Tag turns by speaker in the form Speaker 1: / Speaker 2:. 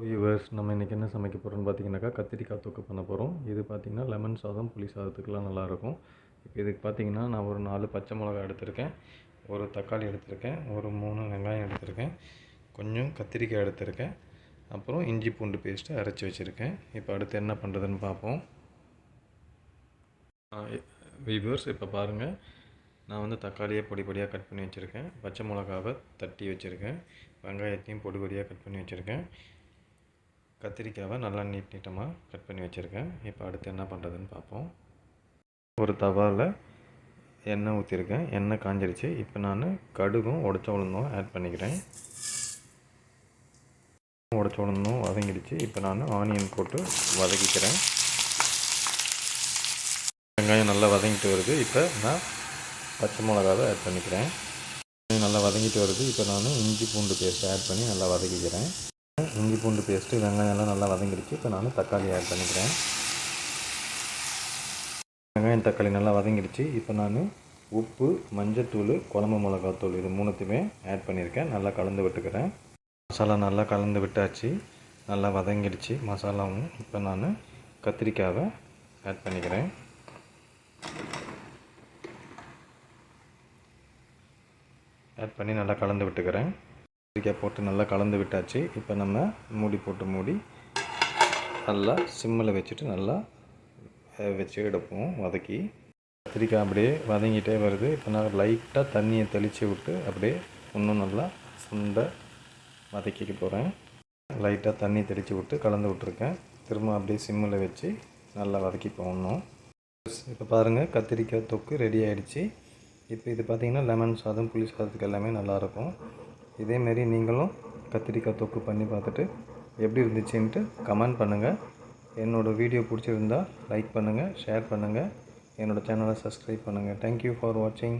Speaker 1: Viewers நம்ம இன்றைக்கி என்ன சமைக்க போகிறோம்னு பார்த்தீங்கன்னாக்கா கத்திரிக்காய் தொக்கு பண்ண போகிறோம் இது பார்த்திங்கன்னா லெமன் சாதம் புளி சாதத்துக்கெலாம் நல்லாயிருக்கும். இப்போ இதுக்கு பார்த்தீங்கன்னா நான் ஒரு நாலு பச்சை மிளகா எடுத்திருக்கேன். ஒரு தக்காளி எடுத்திருக்கேன். ஒரு மூணு வெங்காயம் எடுத்திருக்கேன். கொஞ்சம் கத்திரிக்காய் எடுத்திருக்கேன். அப்புறம் இஞ்சி பூண்டு பேஸ்ட்டு அரைச்சி வச்சுருக்கேன். இப்போ அடுத்து என்ன பண்ணுறதுன்னு பார்ப்போம் வியூவர்ஸ் இப்போ பாருங்கள் நான் வந்து தக்காளியை பொடி பொடியாக கட் பண்ணி வச்சுருக்கேன். பச்சை மிளகாவை தட்டி வச்சுருக்கேன். வெங்காயத்தையும் பொடி பொடியாக கட் பண்ணி வச்சுருக்கேன். கத்திரிக்காவை நல்லா நீட் நீட்டமாக கட் பண்ணி வச்சுருக்கேன். இப்போ அடுத்து என்ன பண்ணுறதுன்னு பார்ப்போம். ஒரு தவாவில் எண்ணெய் ஊற்றிருக்கேன் எண்ணெய் காஞ்சிருச்சு. இப்போ நான் கடுகும் உடச்ச உளுந்தும் ஆட் பண்ணிக்கிறேன். உடச்ச உளுந்தும் வதங்கிடுச்சு. இப்போ நான் ஆனியன் போட்டு வதக்கிக்கிறேன். வெங்காயம் நல்லா வதங்கிட்டு வருது. இப்போ நான் பச்சை மிளகாவை ஆட் பண்ணிக்கிறேன். நல்லா வதங்கிட்டு வருது. இப்போ நான் இஞ்சி பூண்டு பேஸ்ட் ஆட் பண்ணி நல்லா வதக்கிக்கிறேன். இஞ்சி பூண்டு பேஸ்ட்டு வெங்காயம்லாம் நல்லா வதங்கிடுச்சு. இப்போ நான் தக்காளி ஆட் பண்ணிக்கிறேன். வெங்காயம் தக்காளி நல்லா வதங்கிடுச்சு. இப்போ நான் உப்பு மஞ்சத்தூள் குழம்பு மிளகாத்தூள் இது மூணுத்தையுமே ஆட் பண்ணியிருக்கேன். நல்லா கலந்து விட்டுக்கிறேன். மசாலா நல்லா கலந்து விட்டாச்சு. நல்லா வதங்கிடுச்சு மசாலாவும். இப்போ நான் கத்திரிக்காவை ஆட் பண்ணிக்கிறேன். ஆட் பண்ணி நல்லா கலந்து விட்டுக்கிறேன். கத்திரிக்காய் போட்டு நல்லா கலந்து விட்டாச்சு. இப்போ நம்ம மூடி போட்டு மூடி நல்லா சிம்மில் வச்சுட்டு நல்லா வச்சு எடுப்போம் வதக்கி. கத்திரிக்காய் அப்படியே வதங்கிட்டே வருது. இப்போ நான் லைட்டாக தண்ணியை தெளித்து விட்டு அப்படியே இன்னும் நல்லா சுண்டை வதக்கிக்க போகிறேன் லைட்டாக தண்ணி தெளித்து விட்டு கலந்து விட்ருக்கேன் திரும்ப அப்படியே சிம்மில் வச்சு நல்லா வதக்கி போடணும் இப்போ பாருங்கள் கத்திரிக்காய் தொக்கு ரெடி ஆகிடுச்சு இப்போ இது பார்த்திங்கன்னா லெமன் சாதம் புளி சாதத்துக்கு எல்லாமே நல்லாயிருக்கும் இதேமாரி நீங்களும் கத்திரிக்காய் தொக்கு பண்ணி பார்த்துட்டு எப்படி இருந்துச்சுன்ட்டு கமெண்ட் பண்ணுங்கள் என்னோடய வீடியோ பிடிச்சிருந்தா லைக் பண்ணுங்கள் ஷேர் பண்ணுங்கள் என்னோடய சேனலை சப்ஸ்கிரைப் பண்ணுங்கள் தேங்க்யூ ஃபார் வாட்சிங்